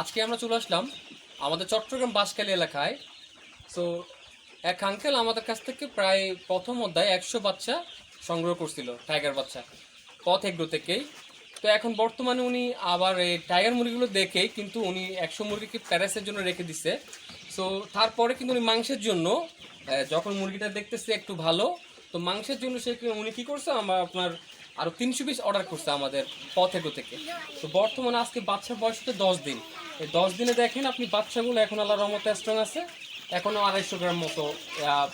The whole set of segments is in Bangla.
আজকে আমরা চলে আসলাম আমাদের চট্টগ্রাম বাঁশখালী এলাকায়। সো এক আঙ্কেল আমাদের কাছ থেকে প্রায় প্রথম অধ্যায় একশো বাচ্চা সংগ্রহ করছিল টাইগার বাচ্চা, পথ এগ্রো থেকেই। তো এখন বর্তমানে উনি আবার এই টাইগার মুরগিগুলো দেখেই কিন্তু উনি একশো মুরগিকে প্যারাসের জন্য রেখে দিছে। সো তারপরে কিন্তু উনি মাংসের জন্য যখন মুরগিটা দেখতেছে একটু ভালো, তো মাংসের জন্য সে উনি কী করছে? আমার আপনার আরও তিনশো পিস অর্ডার করছে আমাদের পথ এগো থেকে। তো বর্তমানে আজকে বাচ্চার বয়স হচ্ছে দশ দিন। এই দশ দিনে দেখেন আপনি বাচ্চাগুলো এখন আল্লাহ রহমতে স্ট্রং আছে। এখনও আড়াইশো গ্রাম মতো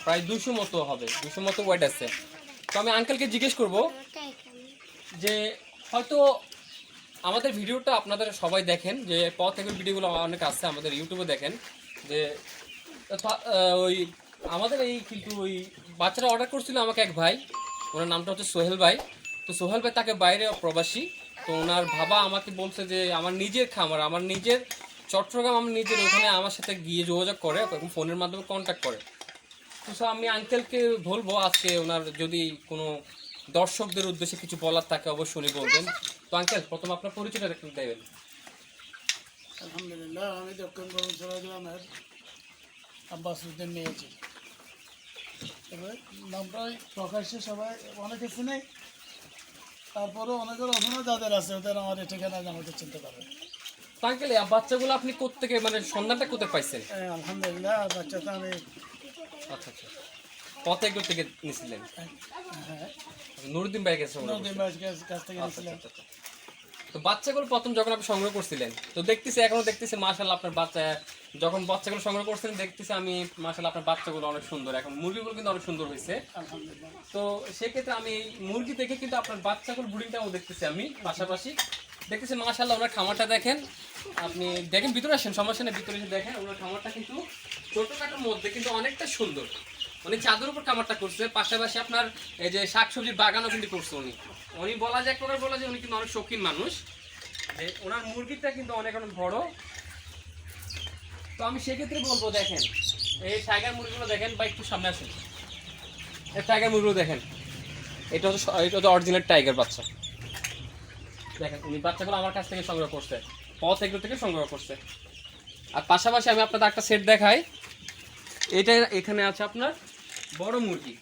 প্রায় দুশো মতো হবে। দুশো মতো ওয়েট আছে। তো আমি আঙ্কেলকে জিজ্ঞেস করব যে, হয়তো আমাদের ভিডিওটা আপনাদের সবাই দেখেন, যে পথ থেকে ভিডিওগুলো অনেক আছে, আমাদের ইউটিউবে দেখেন, যে ওই আমাদের এই কিন্তু ওই বাচ্চারা অর্ডার করছিল আমাকে এক ভাই, ওনার নামটা হচ্ছে সোহেল ভাই। তো সোহেল ভাই তাকে বাইরে প্রবাসী, তো ওনার বাবা আমাকে বলছে যে আমার নিজের খামার, আমার নিজের চট্টগ্রাম, আমার নিজের ওখানে আমার সাথে গিয়ে যোগাযোগ করে এবং ফোনের মাধ্যমে কন্ট্যাক্ট করে। তো স্যার, আমি আঙ্কেলকে বলব আজকে ওনার যদি কোনো দর্শকদের উদ্দেশ্যে কিছু বলার থাকে, অবশ্যই উনি বলবেন। তো আঙ্কেল প্রথম আপনার পরিচয়টা একটু দেবেন। আলহামদুলিল্লাহ, আমি দক্ষিণ বরুণসরা গ্রামের আব্বাস উদ্দিন নিয়েছি তবে নামটা প্রকাশ্যে সবাই অনেকে চিনে তারপরে অনেকের অভিনয় যাদের আছে ওদের আমার এই ঠিকানা আমাকে চিনতে পারে তো আঙ্কেল বাচ্চাগুলো আপনি কোত্থেকে মানে সন্ধানটা কোথায় পাইছেন? আলহামদুলিল্লাহ আর বাচ্চাটা আমি আচ্ছা আচ্ছা। কত একর থেকে নিছিলেন? হ্যাঁ নুরুদ্দিন ভাই গেছে ওনার নদীর কাছ কাছ থেকে আচ্ছা, আচ্ছা, আচ্ছা। তো বাচ্চাগুলো প্রথম যখন আপনি সংগ্রহ করছিলেন তো দেখতেছি এখনও দেখতেছি মাশাল্লাহ আপনার বাচ্চা যখন বাচ্চাগুলো সংগ্রহ করছেন দেখতেছি আমি মাশাল্লাহ আপনার বাচ্চাগুলো অনেক সুন্দর। এখন মুরগিগুলো কিন্তু অনেক সুন্দর হয়েছে। তো সেক্ষেত্রে আমি মুরগি দেখে কিন্তু আপনার বাচ্চাগুলো ব্রিডিংটাও দেখতেছি আমি পাশাপাশি। দেখতেছি মাশাল্লাহ ওনার খামারটা দেখেন। আপনি দেখেন ভিতরে আসেন সমস্যা নেই ভিতরে এসে দেখেন ওনার খামারটা কিন্তু ছোটোখাটোর মধ্যে কিন্তু অনেকটা সুন্দর। উনি চাঁদের উপর খামারটা করছে পাশাপাশি আপনার এই যে শাকসবজির বাগানও কিন্তু করছে উনি। উনি বলা যায় এক প্রকার বলা যায় উনি কিন্তু অনেক শৌখিন মানুষ। যে ওনার মুরগিটা কিন্তু অনেক অনেক বড়। তো আমি সেক্ষেত্রে বলব, দেখেন, এই টাইগার মুরগিগুলো দেখেন, বা একটু সামনে আসেন। এই টাইগার মুরগিগুলো দেখেন, এটা হচ্ছে এটা হচ্ছে অরিজিনাল টাইগার বাচ্চা। দেখেন, উনি বাচ্চাগুলো আমার কাছ থেকে সংগ্রহ করছে, পথ এগুলো থেকে সংগ্রহ করছে। আর পাশাপাশি আমি আপনাদের একটা সেট দেখাই। এটা এখানে আছে আপনার বড় মুরগি।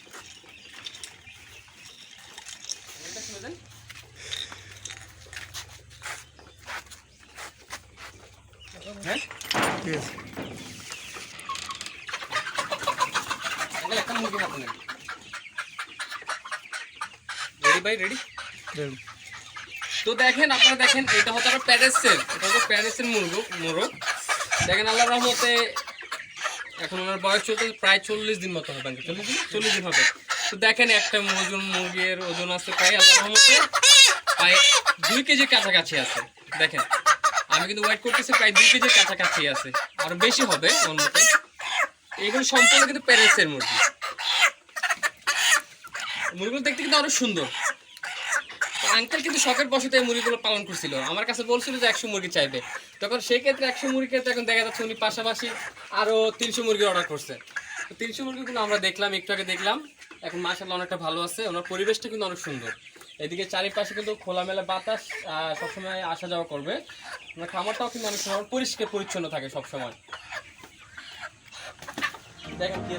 হ্যাঁ? হাতে নেন রেডি ভাই রেডি তো দেখেন আপনারা দেখেন এটা প্যারেসের এটা হচ্ছে প্যারেসের মুরগ মোরগ। দেখেন আল্লাহ রহমতে এখন ওনার বয়স চলতে প্রায় চল্লিশ দিন মতো হবে চল্লিশ দিন? চল্লিশ দিন হবে। তো দেখেন একটা ওজন মুরগির ওজন আছে প্রায় আল্লাহ রহমতে প্রায় দুই কেজির কাছাকাছি আছে। দেখেন আমি কিন্তু ওয়েট করতেছি, প্রায় দুই কেজির কাছাকাছি আছে। আরও বেশি হবে মতে। এগুলো সম্পূর্ণ কিন্তু প্যারেসের মুরগি। মুরগিগুলো দেখতে কিন্তু অনেক সুন্দর। আঙ্কেল কিন্তু শখের বসতে এই মুরগিগুলো পালন করছিল। আমার কাছে বলছিল যে একশো মুরগি চাইবে। তখন সেই ক্ষেত্রে একশো মুরগি ক্ষেত্রে এখন দেখা যাচ্ছে উনি পাশাপাশি আরও তিনশো মুরগি অর্ডার করছে। তিনশো কিন্তু আমরা দেখলাম, একটু আগে দেখলাম। এখন মাসাল্লাহ অনেকটা ভালো আছে। ওনার পরিবেশটা কিন্তু অনেক সুন্দর। এদিকে চারিপাশে কিন্তু খোলামেলা বাতাস সবসময় আসা যাওয়া করবে ওনার খামারটাও কিন্তু অনেক সময় পরিষ্কার, পরিচ্ছন্ন থাকে সবসময় দেখেন কি।